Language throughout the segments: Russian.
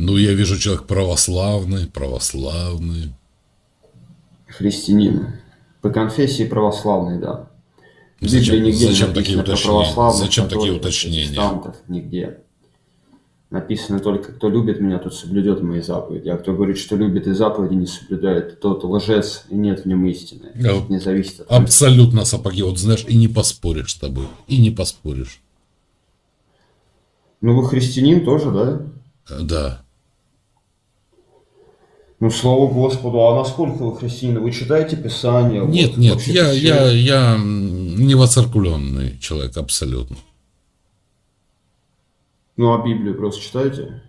Ну, я вижу человек православный, православный. Христианин. По конфессии православный, да. Библии Зачем, нигде зачем такие уточнения? Зачем такие уточнения? нигде. Написано только, кто любит меня, тот соблюдет мои заповеди. А кто говорит, что любит и заповеди не соблюдает, тот лжец, и нет в нем истины. Да. Это не зависит от Абсолютно сапоги. Вот знаешь, и не поспоришь с тобой. И не поспоришь. Ну, вы христианин тоже, да? Э, Да. Ну, слава Господу. А насколько вы христианин? Вы читаете Писание? Нет, Вот нет, я, все- я, я не воцерквленный человек, абсолютно. Ну, а Библию просто читаете?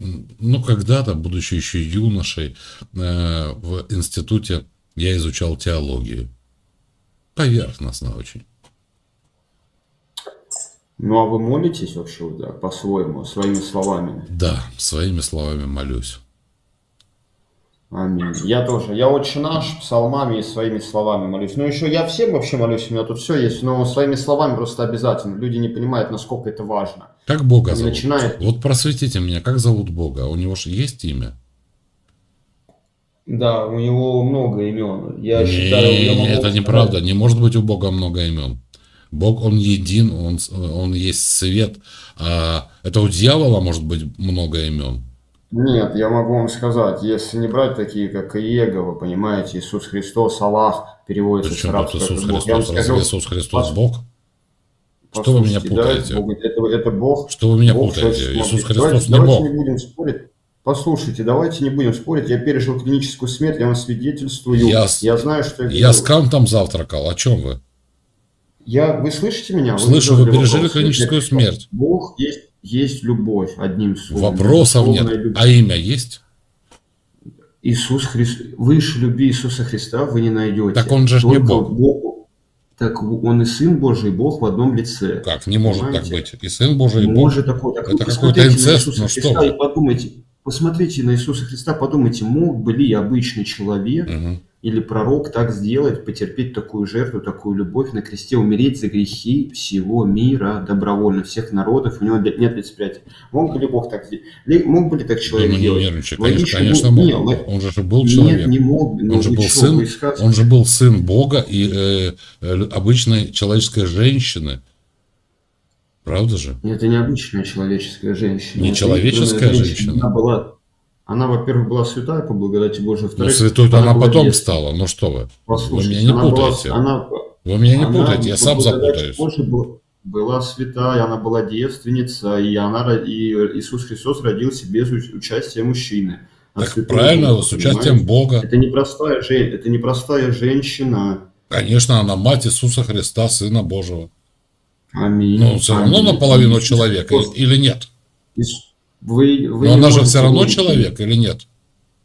Ну, когда-то, будучи еще юношей, э, в институте я изучал теологию. Поверхностно очень. Ну, а вы молитесь вообще так, по-своему, своими словами? Да, своими словами молюсь. Аминь. Я тоже. Я отче наш псалмами и своими словами молюсь. Ну, еще я всем вообще молюсь, у меня тут все есть, но своими словами просто обязательно. Люди не понимают, насколько это важно. Как Бога Не зовут? начинает. Вот просветите меня, как зовут Бога? У него же есть имя? Да, у него много имен. Я Не, считаю, я могу это неправда. Не может быть у Бога много имен. Бог, Он един, Он, он есть свет. А это у дьявола может быть много имен. Нет, я могу вам сказать, если не брать такие, как Иегова, понимаете, Иисус Христос, Аллах, переводится с Причем тут арабского Иисус Бог. Я вам Христос? скажу, Иисус Христос пос- Бог? Что вы меня да, путаете? Бог- это, это Бог. Что вы меня Бог путаете? Иисус. Христос давайте, не давайте Бог. не будем спорить. Послушайте, давайте не будем спорить. Я пережил клиническую смерть, я вам свидетельствую. Я с- знаю, что я Я говорю. с Кантом завтракал. О чем вы? Я, вы слышите меня? Слышу, вы задали пережили вопрос. клиническую смерть. Бог есть, есть любовь, одним словом. Вопросов нет. Любовь. А имя есть? Иисус Христос. Выше любви Иисуса Христа вы не найдете. Так он же ж не Только Бог. Богу- Так он и Сын Божий, и Бог в одном лице. Как? Не может так Понимаете? быть. И Сын Божий, и Бог. Может такое. Так Это какой-то инцест, Иисуса ну что Христа вы. и подумайте, посмотрите на Иисуса Христа, подумайте, мог бы ли обычный человек Мгм. Или пророк так сделать, потерпеть такую жертву, такую любовь на кресте, умереть за грехи всего мира добровольно, всех народов, у него нет лицеприятия. Мог бы ли Бог так сделать? Мог бы ли так человек ну не делать? нервничай. Конечно, конечно мог. Не, ло- Он же был Нет, человек. не мог. Он же был сын, он же был сын Бога и э, э, обычной человеческой женщины. Правда же? Это не обычная человеческая женщина. Не человеческая женщина. Она была, она, во-первых, была святая по благодати Божией, Ну, во-вторых, святой-то она была потом девственна. стала. Ну что вы? Вы Послушайте, меня не она была- путаете. она, Вы меня не она путаете, я сам запутаюсь. Божией была, была святая, она была девственница, и, она, и Иисус Христос родился без уч- участия мужчины. От Так правильно, с участием понимаете? Бога. Это непростая, это непростая женщина. Конечно, она мать Иисуса Христа, Сына Божьего. Аминь. Но все равно Аминь. наполовину Иисус человек Христос. или нет? Ис- Вы, вы Но она же все равно человек или нет?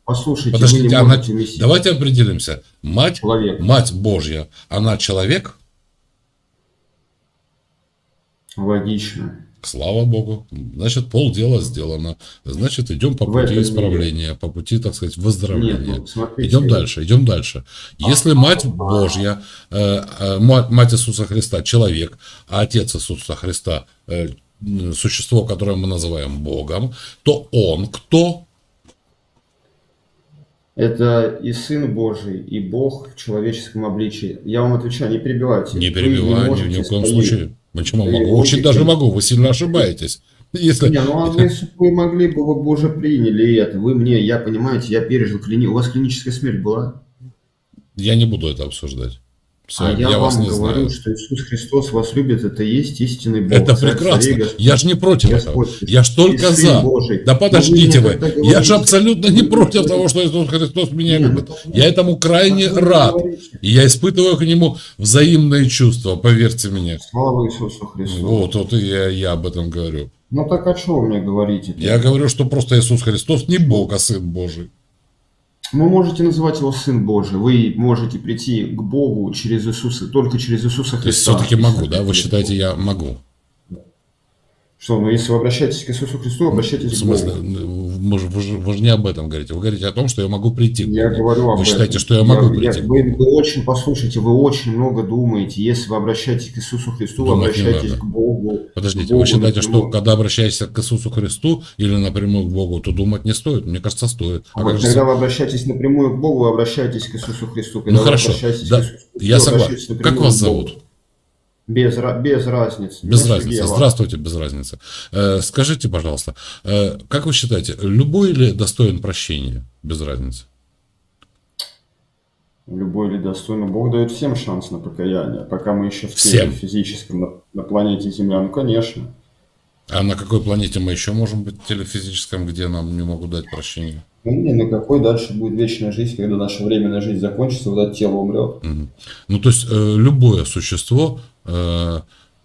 Послушайте, вы Подождите, не она... можете вместить давайте определимся. Мать, человека. мать Божья, она человек? Логично. Слава Богу. Значит, полдела сделано. Значит, идем по пути исправления, по пути, так сказать, Нет, выздоровления. ну, смотрите. Идем дальше, идем дальше. Если мать Божья, э, э, ма- мать Иисуса Христа человек, а отец Иисуса Христа э, существо, которое мы называем Богом, то он кто? Это и Сын Божий, и Бог в человеческом обличии. Я вам отвечаю, не перебивайте. Не Вы перебивай, ни, в коем свои- случае. Почему свои могу? Очень даже могу, вы сильно ошибаетесь. Если... Не, ну а вы, если бы вы могли бы, вы бы уже приняли это. Вы мне, я, понимаете, я пережил клини... У вас клиническая смерть была? Я не буду это обсуждать. Все, а я, я, вам не говорю, знаю. что Иисус Христос вас любит, это есть истинный Бог. Это Царь прекрасно. царей, Господь. Я же не против этого. Господь. Я ж только за. Божий. Да подождите вы. когда Я же абсолютно не вы против того, что Иисус Христос меня Не, ну, любит. Я этому крайне вы рад. И я испытываю к нему взаимные чувства, поверьте мне. Слава Иисусу Христу. Вот, вот и я, я об этом говорю. Ну так а что вы мне говорите? Я говорю, что просто Иисус Христос не Бог, а Сын Божий. Вы можете называть его Сын Божий. Вы можете прийти к Богу через Иисуса, только через Иисуса То есть Христа. все-таки могу, да? Вы считаете, я могу? Что, ну если вы обращаетесь к Иисусу Христу, обращайтесь В к смысле, Богу. вы, же- вы же- вы же не об этом говорите. Вы говорите о том, что я могу прийти. к Я говорю об Вы считаете, этом. что я могу я- прийти? к вы, Богу? вы очень, послушайте, вы очень много думаете. Если вы обращаетесь к Иисусу Христу, вы Думать не обращаетесь к Богу. Подождите, Богу вы считаете, что напрямую. когда обращаешься к Иисусу Христу или напрямую к Богу, то думать не стоит? Мне кажется, стоит. А Вот же когда вы обращаетесь напрямую к Богу, вы обращаетесь кИисусу Христу. Когда Ну вы хорошо, да, к Иисусу Христу, я вы согласен. Как вас к зовут? Без, без разницы. Без разницы. Иван. Здравствуйте, без разницы. Э, Скажите, пожалуйста, э, как вы считаете, любой ли достоин прощения? Без разницы. Любой ли достойный Бог дает всем шанс на покаяние, пока мы еще в Всем. теле физическом на, на планете Земля. Ну, конечно. А на какой планете мы еще можем быть телефизическом, где нам не могут дать прощения? Ну, не, ну какой дальше будет вечная жизнь, когда наша временная жизнь закончится, когда тело умрет? Мгм. Ну, то есть, э, любое существо э,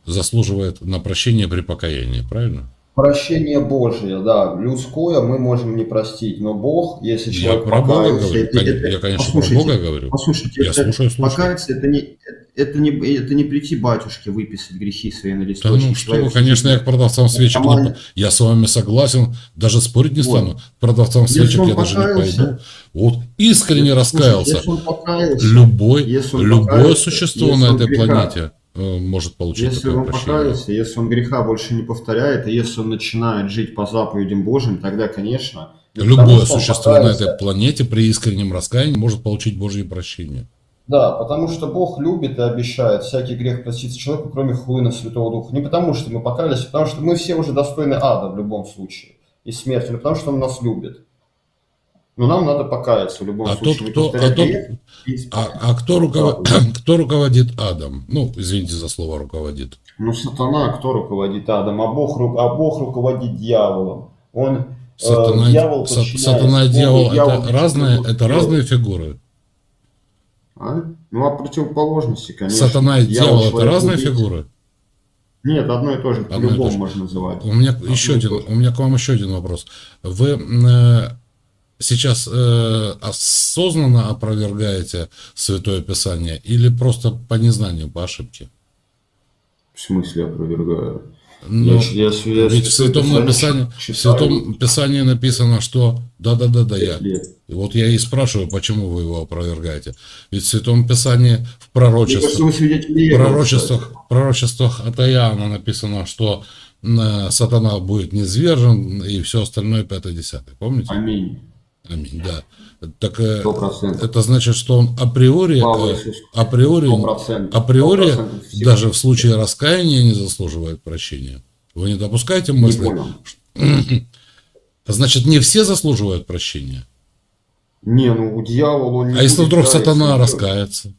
заслуживает на прощение при покаянии, правильно? Прощение Божие, да. Людское мы можем не простить, но Бог, если Я человек про Бога говорю. это- это- Я, конечно, про послушайте, Бога говорю. Послушайте, Я это- слушаю, слушаю. покаяться это не, это, не, это не прийти батюшке выписать грехи свои на Да листочке. ну что вы, конечно, я к продавцам свечек, по- я с вами согласен, даже спорить не Вот. стану. К продавцам Если свечек я даже не пойду. Вот, искренне Слушайте, раскаялся. Если он покаялся, Любой, если он любое покаялся, существо если на этой греха- планете может получить если он прощение. покаялся, если он греха больше не повторяет, и если он начинает жить по заповедям Божьим, тогда, конечно, не потому, Любое он существо на этой планете при искреннем раскаянии может получить Божье прощение. Да, потому что Бог любит и обещает всякий грех проститься человеку, кроме хулына Святого Духа. Не потому, что мы покаялись, а потому что мы все уже достойны ада в любом случае и смерти, не потому что Он нас любит. Но нам надо покаяться в любом А случае. тот, не кто, а, тот, и а, а кто, руков- кто руководит адом? Ну, извините за слово руководит. Ну, сатана, кто руководит адом, а Бог, ру- а Бог руководит дьяволом. Он, э, Сатана, дьявол са- сатана и дьявол дьявол это разные, это разные фигуры. А? Ну, а противоположности, конечно. Сатана и дьявол это разные убийца. фигуры. Нет, одно и то же, по-любому можно называть. У меня Одно еще один, у меня к вам еще один вопрос. Вы э, сейчас э, осознанно опровергаете Святое Писание или просто по незнанию, по ошибке? В смысле опровергаю? Ну, я, я, я ведь в Святом, Написании, в Святом Писании написано, что да-да-да-да, я. И Вот я и спрашиваю, почему вы его опровергаете. Ведь в Святом Писании в пророчествах, Иеговы, пророчествах, пророчествах от Иоанна написано, что э, сатана будет низвержен и все остальное 5-10. Помните? Аминь. Аминь, да. Так э, Сто процентов. это значит, что он априори, Слава э, априори, Сто процентов. априори Сто процентов всего. даже в случае раскаяния не заслуживает прощения. Вы не допускаете Не мысли? понял. Значит, не все заслуживают прощения. Не, ну у дьявола он не А если вдруг сатана раскается?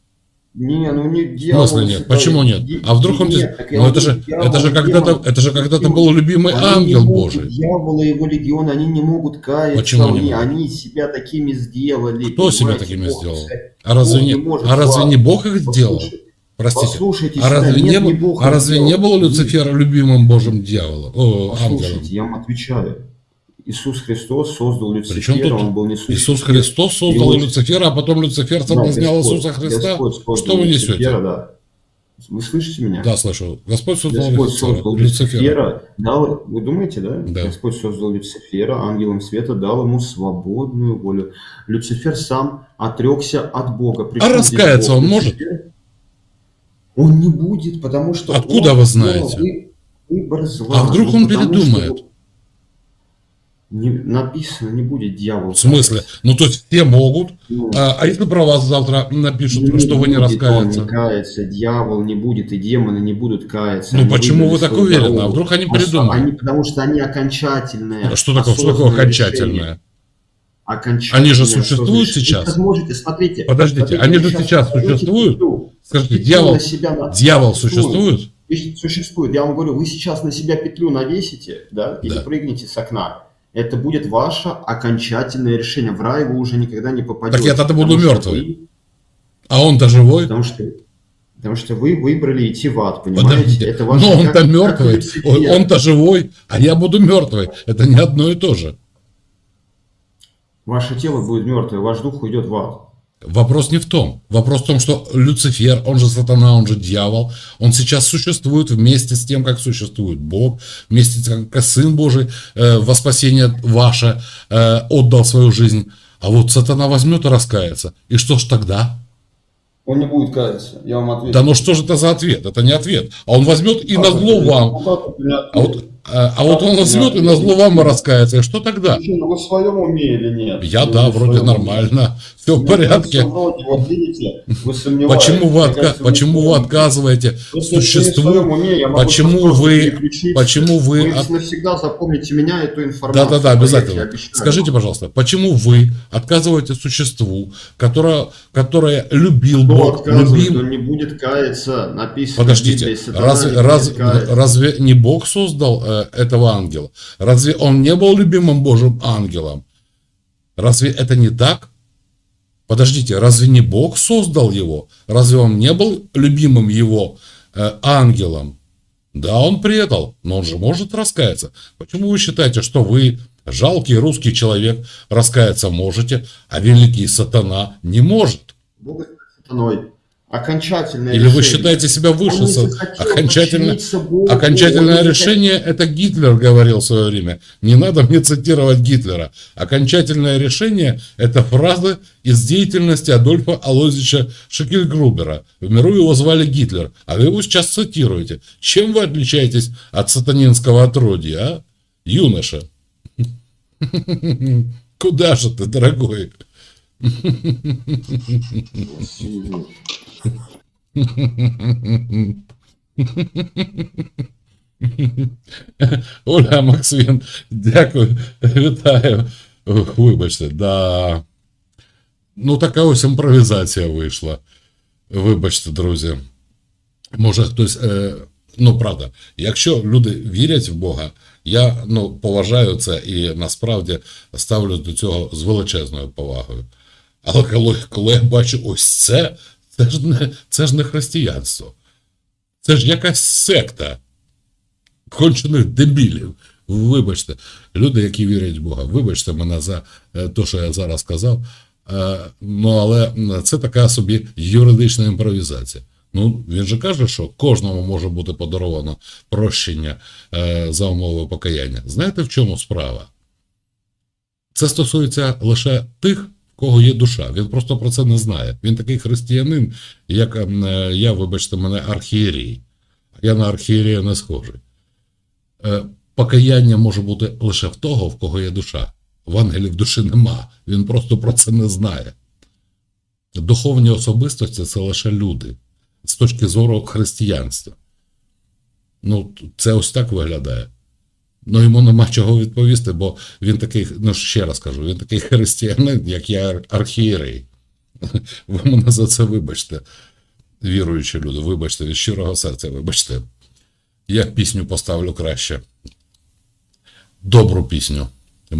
Не, ну не дьявол. смысле нет? Почему нет? А вдруг он... здесь- Ну это же, дьявол, это же когда-то, это же когда-то был любимый Они ангел не могут, Божий. Дьявол и его легион, они не могут каяться. Почему не они, могут? они себя такими сделали. Кто себя такими Бог сделал? А разве не, может а разве не Бог их сделал? Простите. Послушайте А разве нет, не, не Бог а разве не было Люцифера любимым Божьим дьяволом? О, ангелом. Послушайте, я вам отвечаю. Иисус Христос создал Причем Люцифера, тут он был не Иисус Христос создал вот- Люцифера, а потом Люцифер Да, соблазнял Господь- Иисуса Христа. Господь Что вы несете? Люцифера, да. Вы слышите меня? Да, слышу. Господь создал Господь Люцифера. создал Люцифера. Люцифера, дал, вы думаете, да? Да. Господь создал Люцифера, ангелом света, дал ему свободную волю. Люцифер сам отрекся от Бога. Причем А раскаяться Бог? он может? Он не будет, потому что... Откуда он вы знаете? вы- Выбор зла. А вдруг он передумает? что Не, написано, не будет дьявол. В смысле? Ну, то есть все могут. Ну, А, а если про вас завтра напишут, не что вы не будет раскаятся? Он не кается, дьявол не будет, и демоны не будут каяться. Ну, почему вы так уверены? дорогу. А вдруг они передумают? Они, потому что они окончательные. А Что такое, что такое окончательное? решения. Окончательные, Они же существуют сейчас? Вы сможете, смотрите. Подождите, смотрите, они же сейчас существуют? петлю, Скажите, петлю дьявол, на себя на- дьявол существует? И Существует. Я вам говорю, вы сейчас на себя петлю навесите, да, или Да. прыгнете с окна. Это будет ваше окончательное решение. В рай вы уже никогда не попадете. Так я тогда буду мертвый. вы- А он-то живой? Потому что, потому что вы выбрали идти в ад, понимаете? Подождите, Это ваше, но он-то как- как мертвый, Люцифер. он- он-то живой, а я буду мертвый. Это не одно и то же. Ваше тело будет мертвое, ваш дух уйдет в ад. Вопрос не в том. Вопрос в том, что Люцифер, он же сатана, он же дьявол, он сейчас существует вместе с тем, как существует Бог, вместе с тем, как Сын Божий э, во спасение ваше э, отдал свою жизнь. А вот сатана возьмет и раскается. И что ж тогда? Он не будет каяться, я вам отвечу. Да ну что же это за ответ? Это не ответ. А он возьмет и на зло вам. Ну, А вот, а, а вот он возьмет и на зло вам раскается. И что тогда? Вы в своем уме или нет? Я да, вроде нормально. Все в порядке. всё вроде, вот видите, вы сомневаетесь. Почему вы, отка- кажется, почему вы отказываете существу? уме, Почему вы, почему вы, навсегда запомните меня, эту информацию. да, да, да, поверьте, обязательно. Скажите, пожалуйста, почему вы отказываете существу, которое, которое любил Кто Бог, любим? он не будет каяться. Написано Подождите, разве, не будет раз- каяться. разве не Бог создал э, этого ангела? Разве он не был любимым Божьим ангелом? Разве это не так? Подождите, разве не Бог создал его? Разве он не был любимым его э, ангелом? Да, он предал, но он же может раскаяться. Почему вы считаете, что вы, жалкий русский человек, раскаяться можете, а великий сатана не может? Бог сатаной. Окончательное Или вы решение. считаете себя выше? Он не со- захотел Окончательно, окончательное решение это Гитлер говорил в свое время. Не надо мне цитировать Гитлера. Окончательное решение это фраза из деятельности Адольфа Алозича Шекельгрубера. В миру его звали Гитлер, а вы его сейчас цитируете. Чем вы отличаетесь от сатанинского отродья, а? Юноша. Куда же ты, дорогой? Оля Максвін, дякую, вітаю. Вибачте, да. Ну, така ось імпровізація вийшла. Вибачте, друзі. Може хтось. Е, ну, правда, якщо люди вірять в Бога, я ну, поважаю це і насправді ставлю до цього з величезною повагою. Але коли, коли я бачу ось це, це ж не, це ж не християнство. Це ж якась секта кончених дебілів. Вибачте, люди, які вірять в Бога, вибачте мене за те, що я зараз сказав. Е, Ну, але це така собі юридична імпровізація. Ну, він же каже, що кожному може бути подаровано прощення е, за умови покаяння. Знаєте, в чому справа? Це стосується лише тих, кого є душа. Він просто про це не знає. Він такий християнин, як ем, е, я, вибачте мене, архієрій. Я на архієрія не схожий. Е, Покаяння може бути лише в того, в кого є душа. В ангелів душі нема. Він просто про це не знає. Духовні особистості це лише люди з точки зору християнства. Ну, це ось так виглядає. Ну, йому нема чого відповісти, бо він такий, ну ще раз кажу, він такий християнин, як я архієрей. Ви мене за це вибачте, віруючі люди, вибачте, від щирого серця, вибачте. Я пісню поставлю краще. Добру пісню.